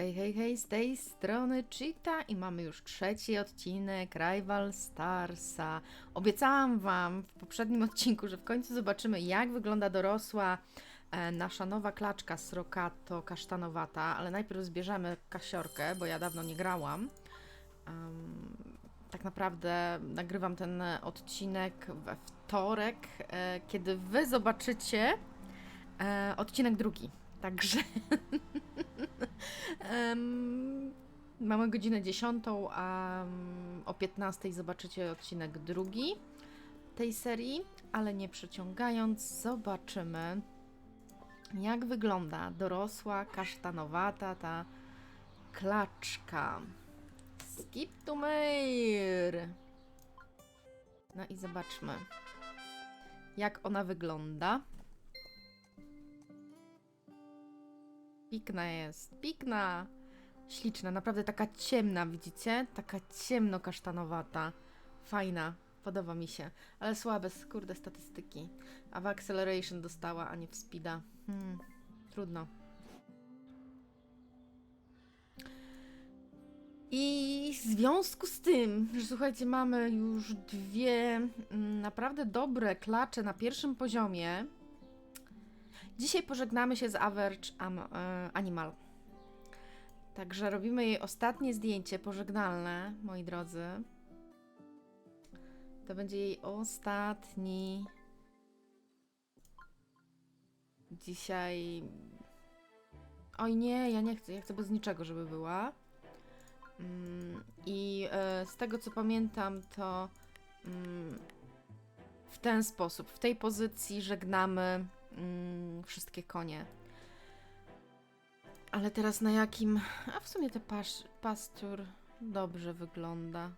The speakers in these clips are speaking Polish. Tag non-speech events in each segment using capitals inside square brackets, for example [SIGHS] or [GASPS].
Hej, hej, hej, z tej strony Cheetah i mamy już trzeci odcinek Rival Starsa. Obiecałam Wam w poprzednim odcinku, że w końcu zobaczymy jak wygląda dorosła e, nasza nowa klaczka Srokato kasztanowata, ale najpierw zbierzemy kasiorkę, bo ja dawno nie grałam. Em, tak naprawdę nagrywam ten odcinek we wtorek, e, kiedy Wy zobaczycie e, odcinek drugi. Także [LAUGHS] Em, mamy godzinę 10, a o 15 zobaczycie odcinek drugi tej serii, ale nie przeciągając, zobaczymy jak wygląda dorosła, kasztanowata ta klaczka. Skip to mail. No i zobaczmy, jak ona wygląda. Pikna jest, pikna. Śliczna, naprawdę taka ciemna, widzicie? Taka ciemno-kasztanowata. Fajna, podoba mi się. Ale słabe, kurde, statystyki. A w Acceleration dostała, a nie w Speeda. Hmm, trudno. I w związku z tym, że słuchajcie, mamy już dwie mm, naprawdę dobre klacze na pierwszym poziomie, Dzisiaj pożegnamy się z Average e, Animal. Także robimy jej ostatnie zdjęcie pożegnalne, moi drodzy. To będzie jej ostatni. Dzisiaj. Oj nie, ja nie chcę. Ja chcę bez niczego, żeby była. Mm, I e, z tego co pamiętam, to mm, w ten sposób, w tej pozycji żegnamy mm, wszystkie konie. Ale teraz na jakim. A w sumie ten pas, pastur dobrze wygląda.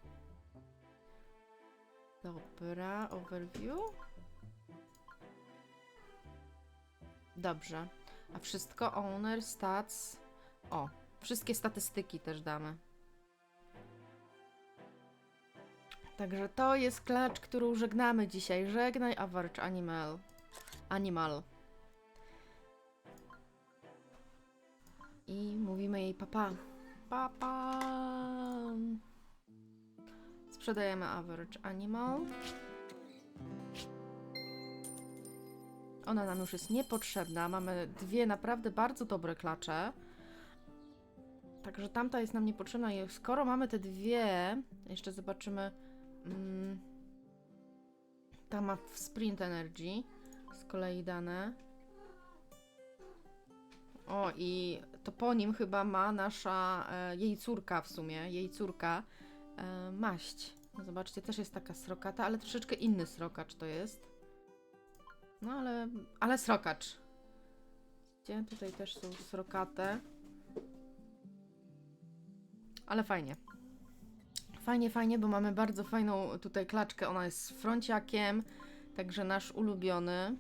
Dobra, overview. Dobrze. A wszystko owner, stats. O, wszystkie statystyki też damy. Także to jest klacz, którą żegnamy dzisiaj. Żegnaj Average Animal. Animal. I mówimy jej papa. Papa. Sprzedajemy average animal. Ona nam już jest niepotrzebna. Mamy dwie naprawdę bardzo dobre klacze. Także tamta jest nam niepotrzebna i skoro mamy te dwie, jeszcze zobaczymy. Mm, ta ma sprint energy z kolei dane. O, i to po nim chyba ma nasza, e, jej córka w sumie, jej córka, e, maść. No zobaczcie, też jest taka srokata, ale troszeczkę inny srokacz to jest. No ale, ale srokacz. Widzicie, tutaj też są srokate. Ale fajnie. Fajnie, fajnie, bo mamy bardzo fajną tutaj klaczkę. Ona jest z fronciakiem, także nasz ulubiony.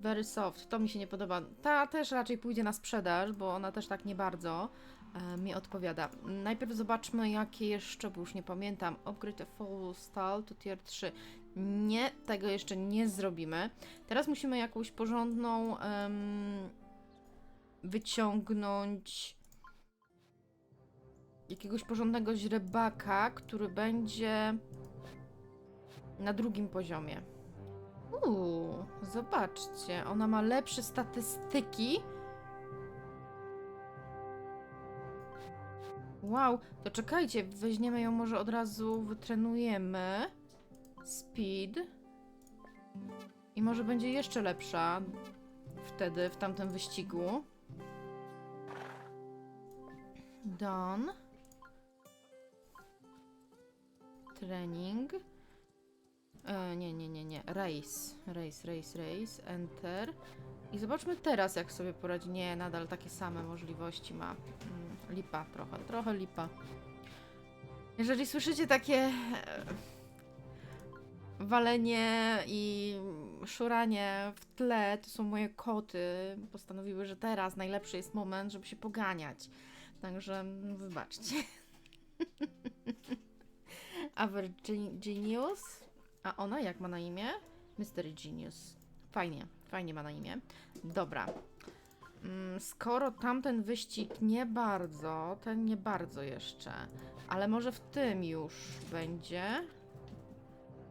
Very soft, to mi się nie podoba. Ta też raczej pójdzie na sprzedaż, bo ona też tak nie bardzo e, mi odpowiada. Najpierw zobaczmy, jakie jeszcze, bo już nie pamiętam. Upgrade full stall to tier 3. Nie, tego jeszcze nie zrobimy. Teraz musimy jakąś porządną wyciągnąć jakiegoś porządnego źrebaka, który będzie na drugim poziomie. Uuu, zobaczcie, ona ma lepsze statystyki. Wow, to czekajcie, weźmiemy ją może od razu, wytrenujemy. Speed. I może będzie jeszcze lepsza wtedy, w tamtym wyścigu. Done. Trening. E, nie, nie, nie, nie. Race. Race, race, race. Enter. I zobaczmy teraz, jak sobie poradzi. Nie, nadal takie same możliwości ma. Mm, lipa trochę, trochę lipa. Jeżeli słyszycie takie e, walenie i szuranie w tle, to są moje koty. Postanowiły, że teraz najlepszy jest moment, żeby się poganiać. Także mm, wybaczcie. [LAUGHS] Avergenius. A ona jak ma na imię? Mystery Genius. Fajnie, fajnie ma na imię. Dobra. Mm, skoro tamten wyścig nie bardzo, ten nie bardzo jeszcze, ale może w tym już będzie.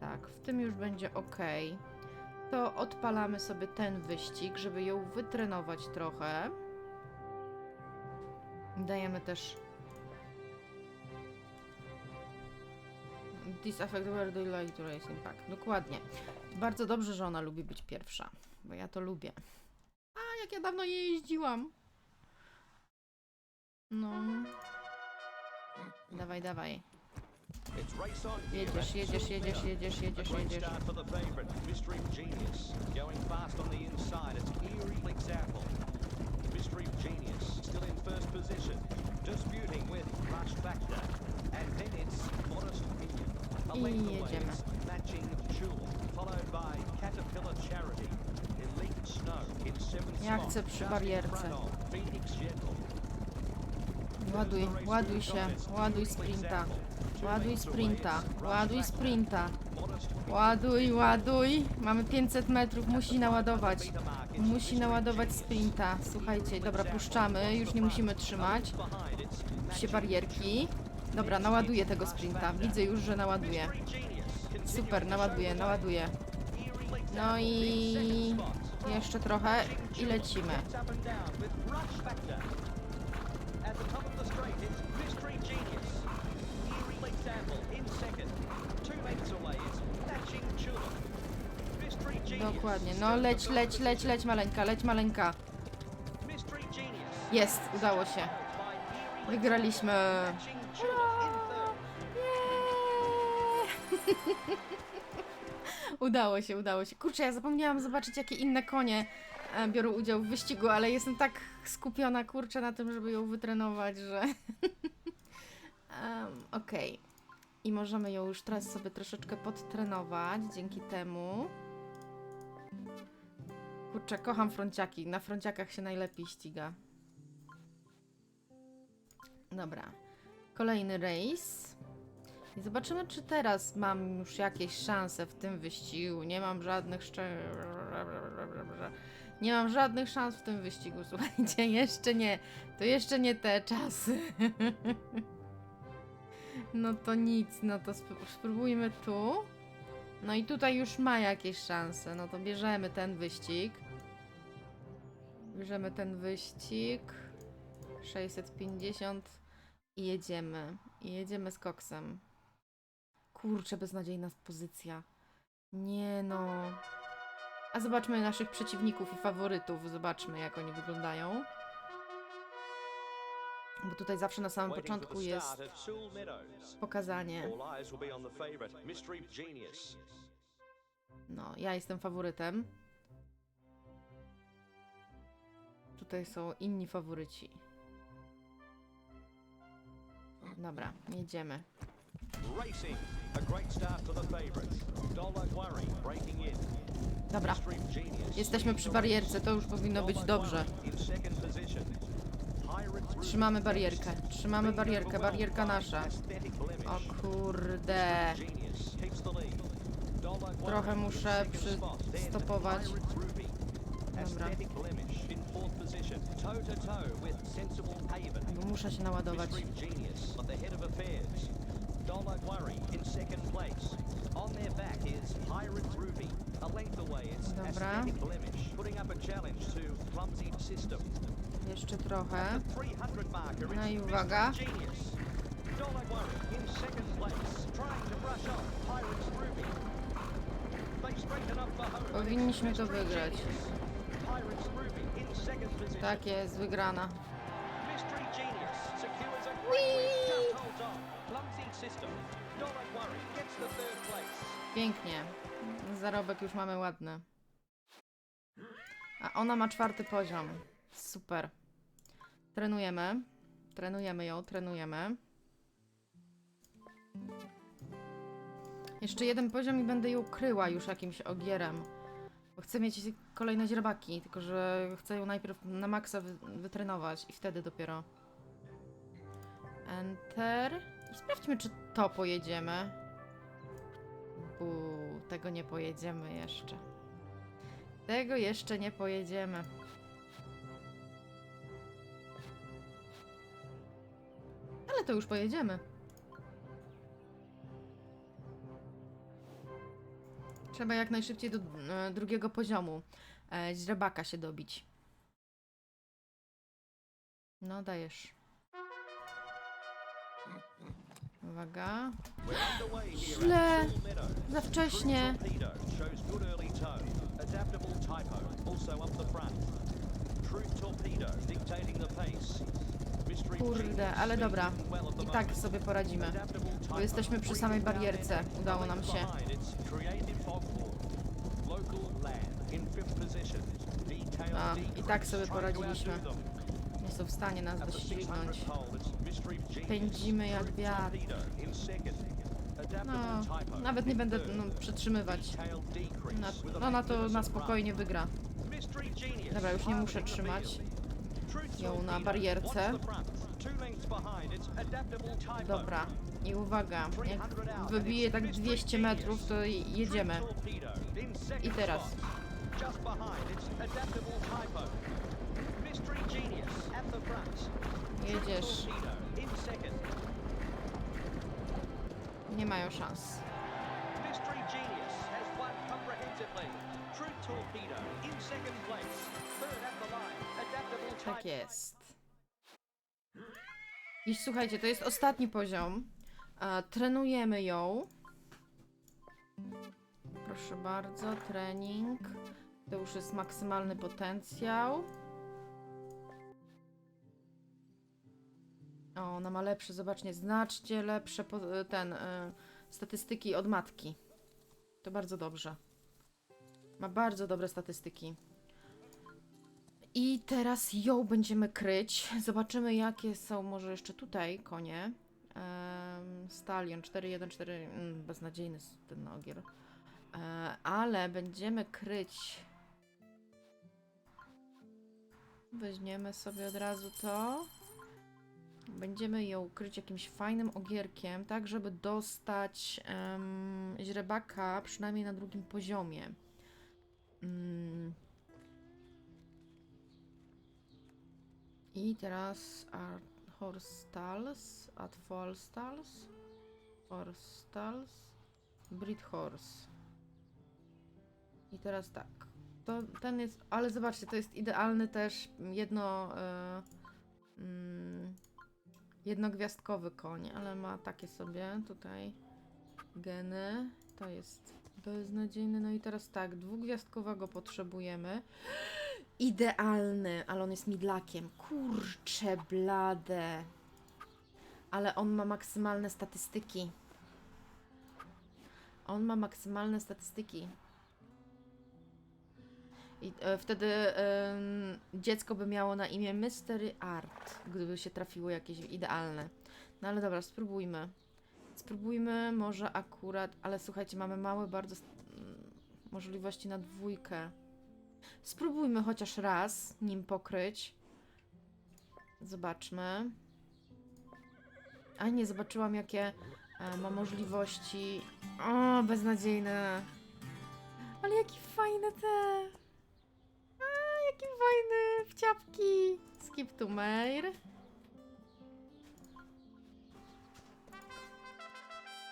Tak, w tym już będzie ok. To odpalamy sobie ten wyścig, żeby ją wytrenować trochę. Dajemy też. This affect where to racing pack. Dokładnie. Bardzo dobrze, że ona lubi być pierwsza, bo ja to lubię. A, jak ja dawno nie jeździłam. No. Dawaj, dawaj. Jedziesz, jedziesz, jedziesz, jedziesz, jedziesz, jedziesz. Mystery Genius. Still in first position, disputing with Rush Factor. And then it's Modest. I jedziemy. Ja chcę przy barierce. Ładuj, ładuj się, ładuj sprinta. Ładuj sprinta, ładuj sprinta. Ładuj, ładuj. Mamy 500 metrów, musi naładować. Musi naładować sprinta. Słuchajcie, dobra, puszczamy, już nie musimy trzymać. Się barierki. Dobra, naładuję tego sprinta. Widzę już, że naładuje. Super, naładuje, naładuje. No i jeszcze trochę i lecimy. Dokładnie. No leć, leć, leć, leć maleńka, leć maleńka. Jest, udało się. Wygraliśmy. [LAUGHS] Udało się, udało się. Kurczę, ja zapomniałam zobaczyć, jakie inne konie e, biorą udział w wyścigu, ale jestem tak skupiona, kurczę, na tym, żeby ją wytrenować, że... [LAUGHS] um, Okej. I możemy ją już teraz sobie troszeczkę podtrenować dzięki temu. Kurczę, kocham frąciaki. Na frąciakach się najlepiej ściga. Dobra. Kolejny race. I zobaczymy, czy teraz mam już jakieś szanse w tym wyścigu. Nie mam żadnych szczę... Nie mam żadnych szans w tym wyścigu, [LAUGHS] słuchajcie, jeszcze nie. To jeszcze nie te czasy. [LAUGHS] No to nic, no to sp- spróbujmy tu. No i tutaj już ma jakieś szanse. No to bierzemy ten wyścig. Bierzemy ten wyścig. 650 i jedziemy. I jedziemy z koksem. Kurczę, beznadziejna pozycja. Nie no. A zobaczmy naszych przeciwników i faworytów. Zobaczmy, jak oni wyglądają. Bo tutaj zawsze na samym początku jest pokazanie. No, ja jestem faworytem. Tutaj są inni faworyci. Dobra, jedziemy. Dobra, jesteśmy przy barierce, to już powinno być dobrze. Trzymamy barierkę, trzymamy barierkę, barierka nasza. O kurde. Trochę muszę przystopować. Dobra. Bo muszę się naładować. Worry in second place. On their back is Pirate Ruby. A length away it's Dobra. Aesthetic Blemish, putting up a challenge to Clumsy System. Jeszcze trochę. 300 marker No i uwaga. Mystery Genius. Dollar Worry in second place, trying to brush off Pirates Ruby. They straighten up for home. Powinniśmy to wygrać. Genius. Pirates Ruby in second position. Tak jest, wygrana. Mystery Genius secures a great win. Pięknie. Zarobek już mamy ładny. A ona ma czwarty poziom. Super. Trenujemy. Trenujemy ją, trenujemy. Jeszcze jeden poziom i będę ją kryła już jakimś ogierem. Bo chcę mieć kolejne źrebaki, tylko że chcę ją najpierw na maksa wy wytrenować i wtedy dopiero. Enter. Sprawdźmy, czy to pojedziemy. Uuu, tego nie pojedziemy jeszcze. Tego jeszcze nie pojedziemy. Ale to już pojedziemy. Trzeba jak najszybciej do e, drugiego poziomu e, źrebaka się dobić. No dajesz. Dictating the pace. Mystery Kurde, ale dobra. I tak sobie poradzimy. Bo jesteśmy przy samej barierce. Udało nam się. A, i decrease, tak sobie poradziliśmy. Nie są w stanie nas doścignąć. 600 pole, it's Mystery Genius. Pędzimy jak wiatr. No, nawet nie będę no, Na, with a no to na spokojnie wygra. Dobra, już nie muszę trzymać ją na barierce. Dobra. I uwaga, jak wybije tak 200 metrów, to jedziemy. I teraz. Jedziesz. Nie mają szans. Mystery Genius has won comprehensively. True Torpedo in second place. Third at the line, Adaptable Type. Tak jest. I słuchajcie, to jest ostatni poziom. E, trenujemy ją. Proszę bardzo, trening. To już jest maksymalny potencjał. O, ona ma lepsze, zobaczcie, znacznie lepsze po- ten e, statystyki od matki. To bardzo dobrze. Ma bardzo dobre statystyki. I teraz ją będziemy kryć. Zobaczymy, jakie są może jeszcze tutaj konie. Um, Stalion 414, mm, beznadziejny ten ogier. E, ale będziemy kryć. Weźmiemy sobie od razu to. Będziemy ją kryć jakimś fajnym ogierkiem, tak żeby dostać em, źrebaka przynajmniej na drugim poziomie. Mm. I teraz are Horsestals, at Horsestals, Breed Horse. I teraz tak. To, ten jest, ale zobaczcie, to jest idealny też jedno, mm, jednogwiazdkowy koń, ale ma takie sobie tutaj geny. To jest beznadziejny. No i teraz tak, dwugwiazdkowego potrzebujemy. Idealny, ale on jest midlakiem. Kurcze blade. Ale on ma maksymalne statystyki. On ma maksymalne statystyki. I e, wtedy em, dziecko by miało na imię Mystery Art, gdyby się trafiło jakieś idealne. No ale dobra, spróbujmy. Spróbujmy może akurat, ale słuchajcie, mamy małe bardzo mm, możliwości na dwójkę. Spróbujmy chociaż raz nim pokryć. Zobaczmy. A nie, zobaczyłam jakie e, ma możliwości. O, beznadziejne. Ale jaki fajny te. Fajny wciapki. Skip to mail.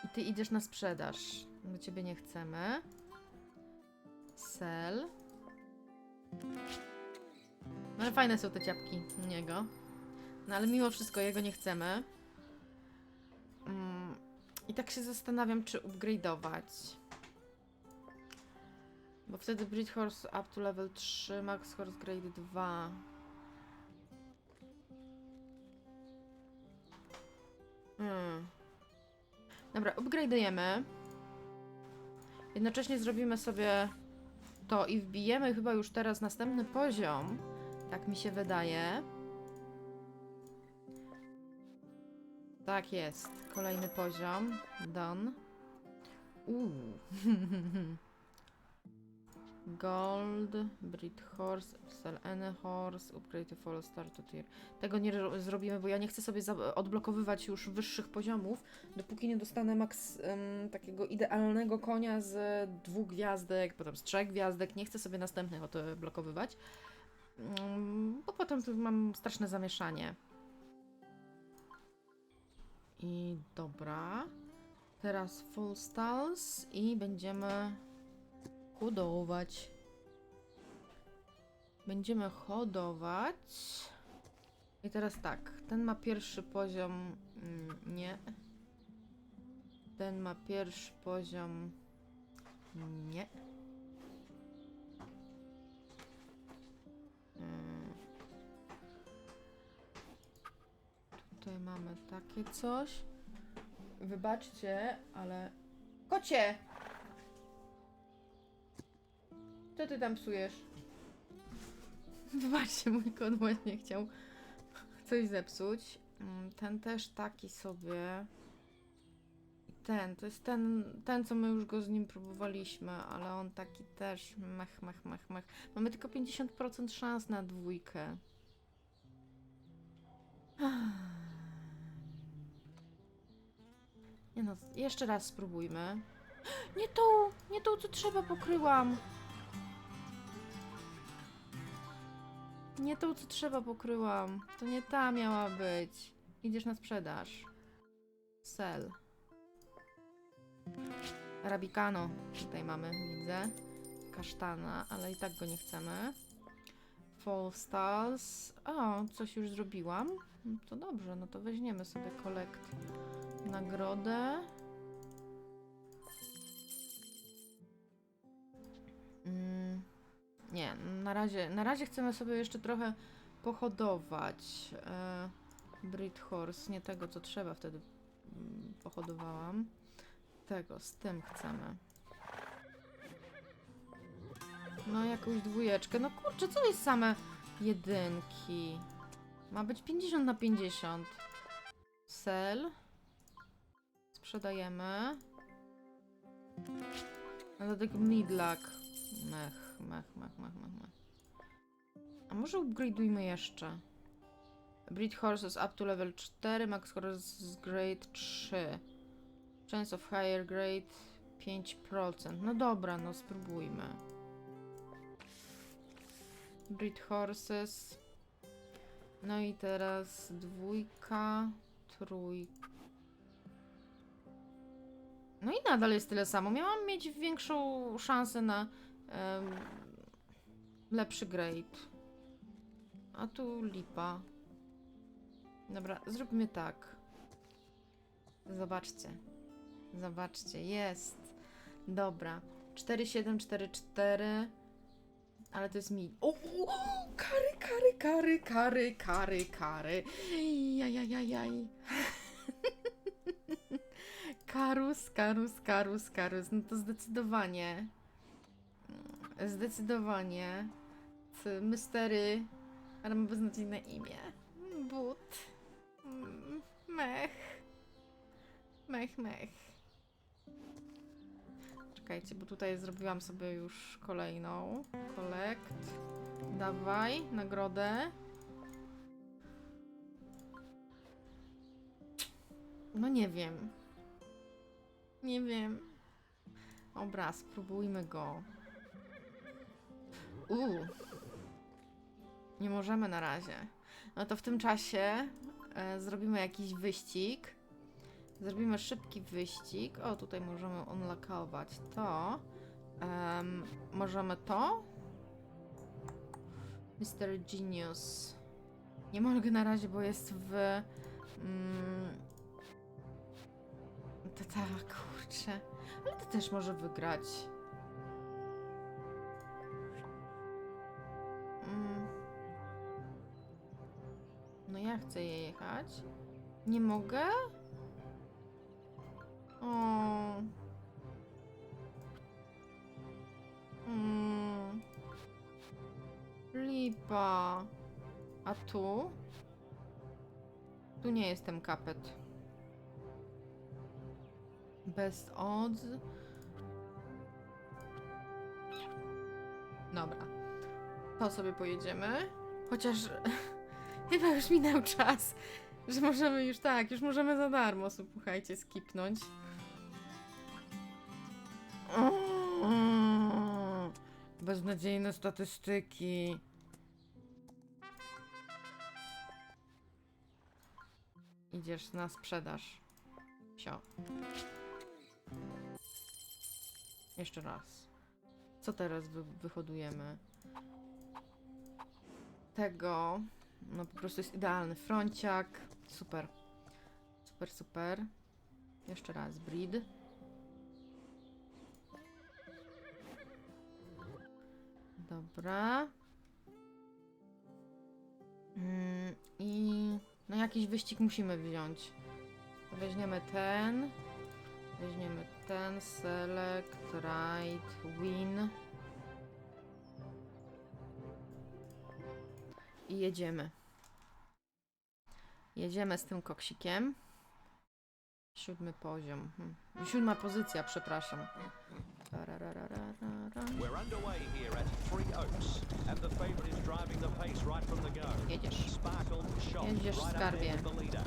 I ty idziesz na sprzedaż. My ciebie nie chcemy. Sell. No ale fajne są te ciapki niego. No ale mimo wszystko jego nie chcemy. Mm, I tak się zastanawiam, czy upgrade'ować. Bo wtedy Breed Horse up to level 3, Max Horse Grade 2. Hmm. Dobra, upgrade'ujemy. Jednocześnie zrobimy sobie to i wbijemy chyba już teraz następny poziom. Tak mi się wydaje. Tak jest. Kolejny poziom. Done. Uuu. [LAUGHS] Gold, Breed Horse, Sell Any Horse, Upgrade Follow Star to Tier. Tego nie ro- zrobimy, bo ja nie chcę sobie odblokowywać już wyższych poziomów, dopóki nie dostanę maks takiego idealnego konia z dwóch gwiazdek, potem z trzech gwiazdek. Nie chcę sobie następnych odblokowywać, mm, bo potem tu mam straszne zamieszanie. I dobra. Teraz full stalls i będziemy hodować. Będziemy hodować. I teraz tak, ten ma pierwszy poziom. mm, Nie. Ten ma pierwszy poziom. Nie. Mm. Tutaj mamy takie coś. Wybaczcie, ale. Kocie! Co ty tam psujesz? [LAUGHS] Wybaczcie, mój kot właśnie chciał coś zepsuć. Mm, Ten też taki sobie. Ten, to jest ten, ten, co my już go z nim próbowaliśmy, ale on taki też mech, mech, mech, mech. Mamy tylko 50% szans na dwójkę. [SIGHS] Nie no, jeszcze raz spróbujmy. [GASPS] Nie tą, nie tą, co trzeba pokryłam. Nie tą, co trzeba pokryłam. To nie ta miała być. Idziesz na sprzedaż. Sell. Arabicano. Tutaj mamy, widzę. Kasztana, ale i tak go nie chcemy. Fall Stars. O, coś już zrobiłam. No To dobrze, no to weźmiemy sobie kolekt nagrodę. Mm, nie, na razie, na razie chcemy sobie jeszcze trochę pohodować. E, Breed Horse, nie tego co trzeba, wtedy mm, pohodowałam. Tego, z tym chcemy. No jakąś dwójeczkę. No kurczę, co jest same jedynki? Ma być 50 na 50. Sell. Sprzedajemy. No do tego midlak. Mech, mech, mech, mech, mech, mech. A może upgrade'ujmy jeszcze? Breed horses up to level 4, max horse grade 3. Chance of higher grade 5%. No dobra, no spróbujmy. Breed horses. No i teraz dwójka, trójka. No i nadal jest tyle samo. Miałam mieć większą szansę na em, lepszy grade. A tu lipa. Dobra, zróbmy tak. Zobaczcie. Zobaczcie, jest. Dobra. 4744. Ale to jest mi. O, o, kary, kary, kary, kary, kary, kary. Jajajajaj. [LAUGHS] Karus, karus, karus, karus. No to zdecydowanie. Zdecydowanie. Mystery. Ale ma beznadziejne imię. But. Mech. Mech, mech. Czekajcie, bo tutaj zrobiłam sobie już kolejną. Kolekt. Dawaj, nagrodę. No nie wiem. Nie wiem. Dobra, spróbujmy go. Uuu. Nie możemy na razie. No to w tym czasie e, zrobimy jakiś wyścig. Zrobimy szybki wyścig. O, tutaj możemy unlockować to. Em, możemy to. Mr. Genius. Nie mogę na razie, bo jest w... Mm, to tak, kurczę. Ale to też może wygrać. Chcę je jechać. Nie mogę? O. Mm. Lipa. A tu? Tu nie jestem kapet. Best odds. Dobra. To sobie pojedziemy. Chociaż [LAUGHS] chyba już minął czas, że możemy już tak, już możemy za darmo, słuchajcie, skipnąć. Mm, Beznadziejne statystyki. Idziesz na sprzedaż. Sio. Jeszcze raz. Co teraz wy wyhodujemy? Tego. No po prostu jest idealny. Fronciak. Super. Super, super. Jeszcze raz. Breed. Dobra. Mm, I no jakiś wyścig musimy wziąć. Weźmiemy ten. Weźmiemy ten. Select, win. I jedziemy. Jedziemy z tym koksikiem. Siódmy poziom. Hmm. Siódma pozycja, przepraszam. We're underway here at Three Oaks, and the favourite is driving the pace right from the go. Jedziesz. Sparkle shot Jedziesz, right up skarbie. there with the leader.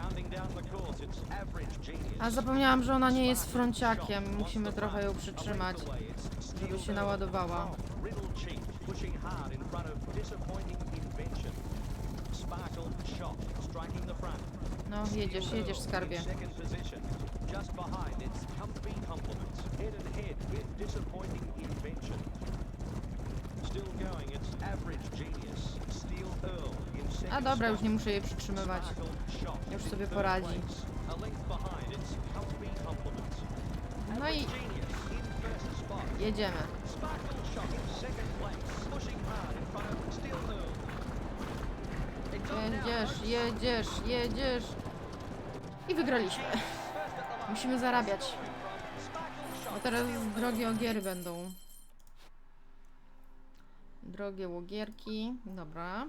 Pounding down the course, it's average genius. A zapomniałam, że ona nie jest fronciakiem. Musimy trochę ją przytrzymać, żeby się naładowała. Riddle pushing hard in front of disappointing invention. Sparkle shot, striking the front. No, jedziesz, jedziesz, skarbie. Second position. Just behind, it's comfy. Head and head with disappointing invention. Still going, it's average genius. Steel Earl in second A dobra, już nie muszę jej przytrzymywać. Już sobie poradzi. No i jedziemy. Jedziesz, jedziesz, jedziesz. I wygraliśmy. Musimy zarabiać. Bo teraz drogie ogiery będą. Drogie łogierki. Dobra.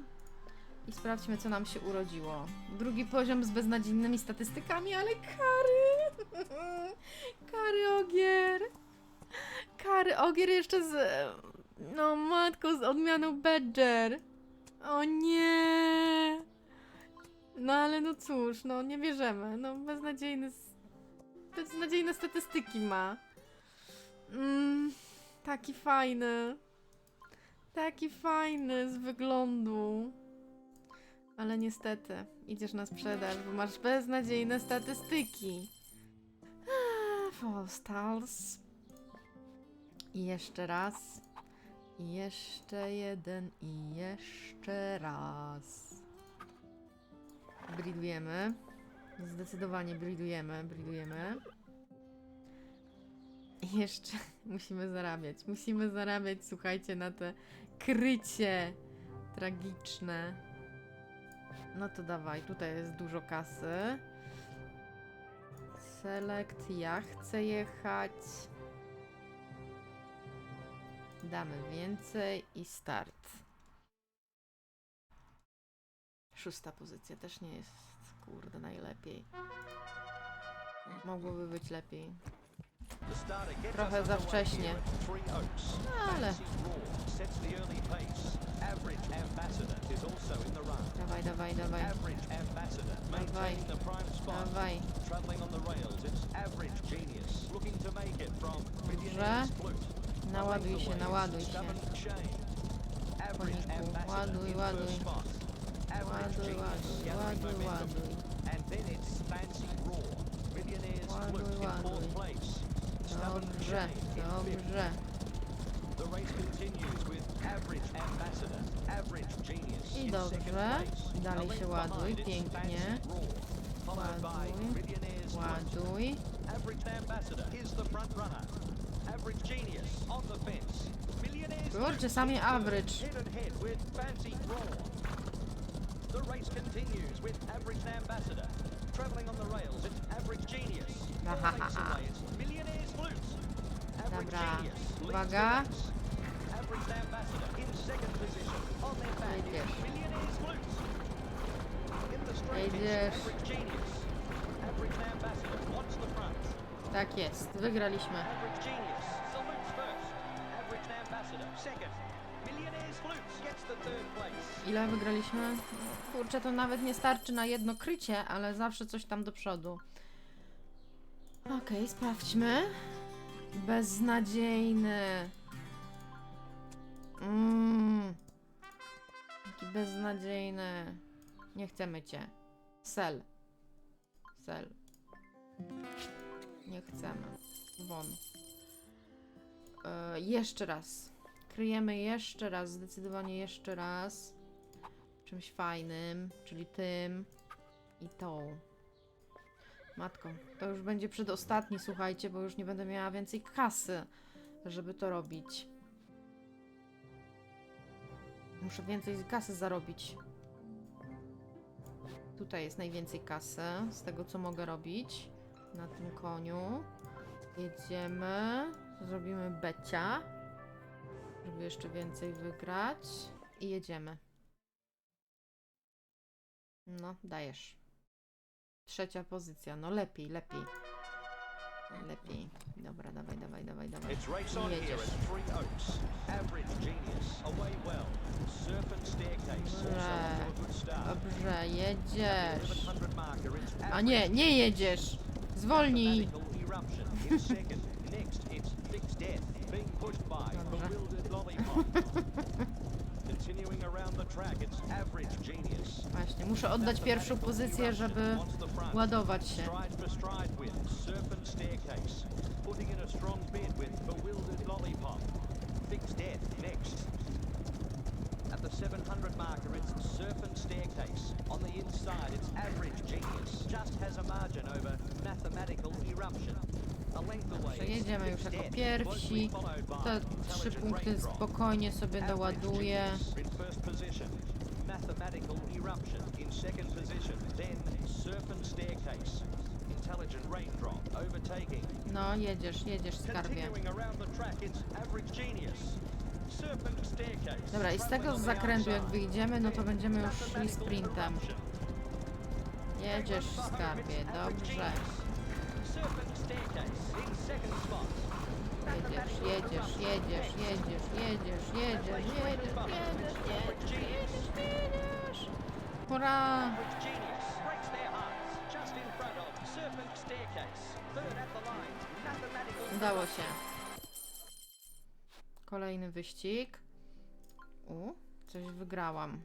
I sprawdźmy, co nam się urodziło. Drugi poziom z beznadziejnymi statystykami, ale kary! [LAUGHS] kary ogier! Kary ogier jeszcze z... No matko, z odmianą Badger. O nie! No ale no cóż, no nie bierzemy. No beznadziejny... Beznadziejne statystyki ma. Mm, taki fajny. Taki fajny z wyglądu. Ale niestety, idziesz na sprzedaż, bo masz beznadziejne statystyki. Fall Stars. I jeszcze raz. Jeszcze jeden. I jeszcze raz. Bridujemy. Zdecydowanie bridujemy, bridujemy. Jeszcze [LAUGHS] musimy zarabiać. Musimy zarabiać, słuchajcie, na te krycie tragiczne. No to dawaj, tutaj jest dużo kasy. Select, ja chcę jechać. Damy więcej i start. Szósta pozycja też nie jest, kurde, najlepiej. Mogłoby być lepiej. Trochę za wcześnie. Ale. Dawaj, dawaj, dawaj. Spot. Dawaj. Traveling Naładuj się, naładuj się. Koniku, ładuj, ładuj. Ładuj, ładuj, ładuj, ładuj. Ładuj, ładuj. Dobrze, dobrze. I dobrze. Dalej się ładuj, pięknie. Ładuj. Ładuj. Average Ambassador is the front runner. Average Genius on the fence. Millionaire's Kurczę, Flute sami in third, average. Head and head with Fancy Raw. The race continues with Average Ambassador. Traveling on the rails, it's Average Genius. Four lengths away, it's Millionaire's Flute. Average Dobra. Genius leads the Uwaga. race. Average Ambassador in second position. On their back is Jedziesz. Millionaire's Flute. In the straight Jedziesz. it's Average Genius. Average Ambassador wants the front. Tak jest, wygraliśmy. Ile wygraliśmy? Kurczę, to nawet nie starczy na jedno krycie, ale zawsze coś tam do przodu. Okej, sprawdźmy. Beznadziejny. Mmm. Jaki beznadziejny. Nie chcemy cię. Sel. Sel. Nie chcemy. Won. E, jeszcze raz. Kryjemy jeszcze raz, zdecydowanie jeszcze raz. Czymś fajnym, czyli tym i tą. Matko, to już będzie przedostatni, słuchajcie, bo już nie będę miała więcej kasy, żeby to robić. Muszę więcej kasy zarobić. Tutaj jest najwięcej kasy z tego, co mogę robić na tym koniu. Jedziemy. Zrobimy becia, żeby jeszcze więcej wygrać. I jedziemy. No, dajesz. Trzecia pozycja. No lepiej, lepiej. Lepiej. Dobra, dawaj, dawaj, dawaj, dawaj. I jedziesz. Dobrze. Dobrze, jedziesz. A nie, nie jedziesz! Zwolnij! No [LAUGHS] Właśnie, muszę oddać pierwszą pozycję, żeby ładować się. Serpent Staircase. On the inside, it's Average Genius. Just has a margin over Przejedziemy już jako pierwsi. Te trzy punkty spokojnie sobie doładuję. No, jedziesz, jedziesz, skarbie. Dobra, i z tego zakrętu jak wyjdziemy, no to będziemy już i sprintem. Jedziesz, skarbie, dobrze. Spot. Jedziesz, jedziesz, jedziesz, jedziesz, jedziesz, jedziesz, jedziesz, jedziesz, jedziesz, jedziesz. Hurra! Udało się. Kolejny wyścig. U, coś wygrałam.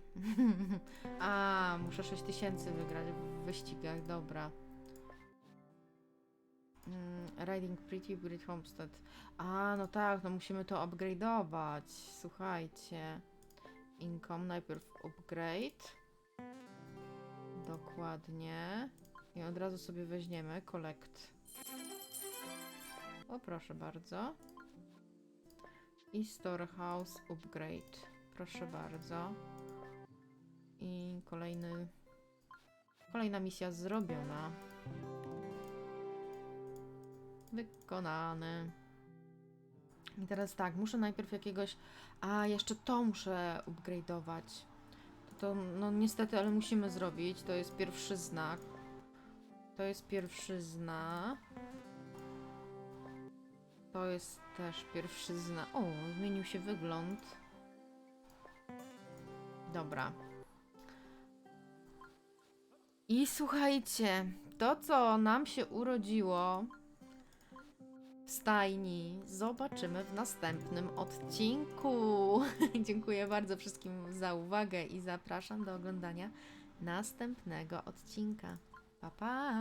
[LAUGHS] A, muszę 6000 wygrać w wyścigach, dobra. Mm, Riding Pretty Great Homestead. A, no tak, no musimy to upgrade'ować. Słuchajcie. Income, najpierw upgrade. Dokładnie. I od razu sobie weźmiemy collect. O, proszę bardzo. I storehouse upgrade. Proszę bardzo. I kolejny. Kolejna misja zrobiona. Wykonane. I teraz tak, muszę najpierw jakiegoś. A, jeszcze to muszę upgrade'ować. To, to, no niestety, ale musimy zrobić. To jest pierwszy znak. To jest pierwszy znak. To jest też pierwszy znak. O, zmienił się wygląd. Dobra. I słuchajcie, to co nam się urodziło w stajni, zobaczymy w następnym odcinku. [LAUGHS] Dziękuję bardzo wszystkim za uwagę i zapraszam do oglądania następnego odcinka. Pa pa!